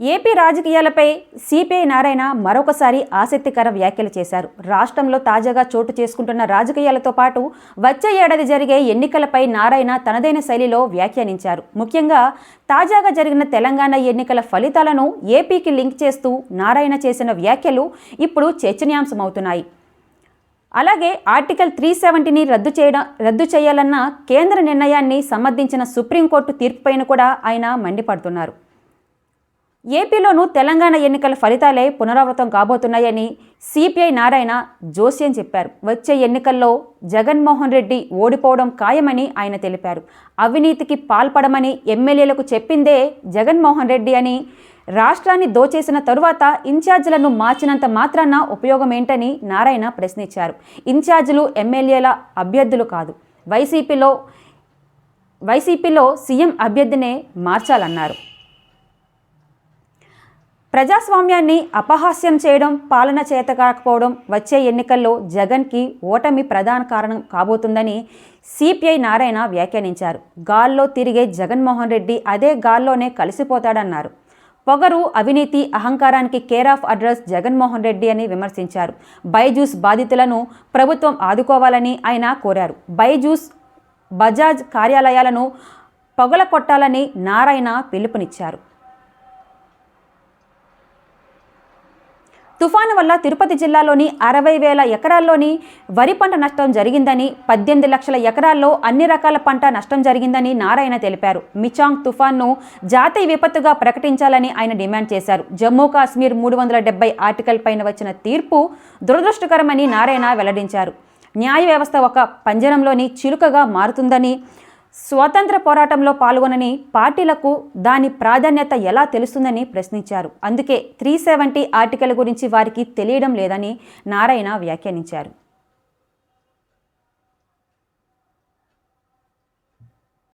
AP రాజకీయాలపై CPI Narayana మరొకసారి ఆసక్తికర వ్యాఖ్యలు చేశారు. రాష్ట్రంలో తాజాగా చోటు చేసుకుంటున్న రాజకీయాలతో పాటు వచ్చే ఏడాది జరిగే ఎన్నికలపై నారాయణ తనదైన శైలిలో వ్యాఖ్యానించారు. ముఖ్యంగా తాజాగా జరిగిన తెలంగాణ ఎన్నికల ఫలితాలను ఏపీకి లింక్ చేస్తూ నారాయణ చేసిన వ్యాఖ్యలు ఇప్పుడు చర్చనీయాంశమవుతున్నాయి. అలాగే ఆర్టికల్ త్రీ సెవెంటీని రద్దు చేయడం రద్దు చేయాలన్న కేంద్ర నిర్ణయాన్ని సమర్థించిన సుప్రీంకోర్టు తీర్పుపైన కూడా ఆయన మండిపడుతున్నారు. ఏపీలోనూ తెలంగాణ ఎన్నికల ఫలితాలే పునరావృతం కాబోతున్నాయని సిపిఐ నారాయణ జోస్యం చెప్పారు. వచ్చే ఎన్నికల్లో జగన్మోహన్ రెడ్డి ఓడిపోవడం ఖాయమని ఆయన తెలిపారు. అవినీతికి పాల్పడమని ఎమ్మెల్యేలకు చెప్పిందే జగన్మోహన్ రెడ్డి అని రాష్ట్రాన్ని దోచేసిన తరువాత ఇన్ఛార్జీలను మార్చినంత మాత్రాన ఉపయోగం ఏంటని నారాయణ ప్రశ్నించారు. ఇన్ఛార్జీలు ఎమ్మెల్యేల అభ్యర్థులు కాదు. వైసీపీలో వైసీపీలో సీఎం అభ్యర్థినే మార్చాలన్నారు. ప్రజాస్వామ్యాన్ని అపహాస్యం చేయడం పాలన చేత కాకపోవడం వచ్చే ఎన్నికల్లో జగన్కి ఓటమి ప్రధాన కారణం కాబోతుందని సిపిఐ నారాయణ వ్యాఖ్యానించారు. గాల్లో తిరిగే జగన్మోహన్ రెడ్డి అదే గాల్లోనే కలిసిపోతాడన్నారు. పొగరు అవినీతి అహంకారానికి care of address Jaganmohan Reddy అని విమర్శించారు. బైజూస్ బాధితులను ప్రభుత్వం ఆదుకోవాలని ఆయన కోరారు. బైజూస్ బజాజ్ కార్యాలయాలను పొగల కొట్టాలని నారాయణ పిలుపునిచ్చారు. తుఫాను వల్ల తిరుపతి జిల్లాలోని అరవై వేల ఎకరాల్లోని వరి పంట నష్టం జరిగిందని పద్దెనిమిది లక్షల ఎకరాల్లో అన్ని రకాల పంట నష్టం జరిగిందని నారాయణ తెలిపారు. మిచాంగ్ తుఫాన్ను జాతీయ విపత్తుగా ప్రకటించాలని ఆయన డిమాండ్ చేశారు. జమ్మూ కాశ్మీర్ మూడు వందల డెబ్బై ఆర్టికల్ పైన వచ్చిన తీర్పు దురదృష్టకరమని నారాయణ వెల్లడించారు. న్యాయ వ్యవస్థ ఒక పంజరంలోని చిలుకగా మారుతుందని స్వాతంత్ర పోరాటంలో పాల్గొనని పార్టీలకు దాని ప్రాధాన్యత ఎలా తెలుస్తుందని ప్రశ్నించారు. అందుకే త్రీ సెవెంటీ ఆర్టికల్ గురించి వారికి తెలియడం లేదని నారాయణ వ్యాఖ్యానించారు.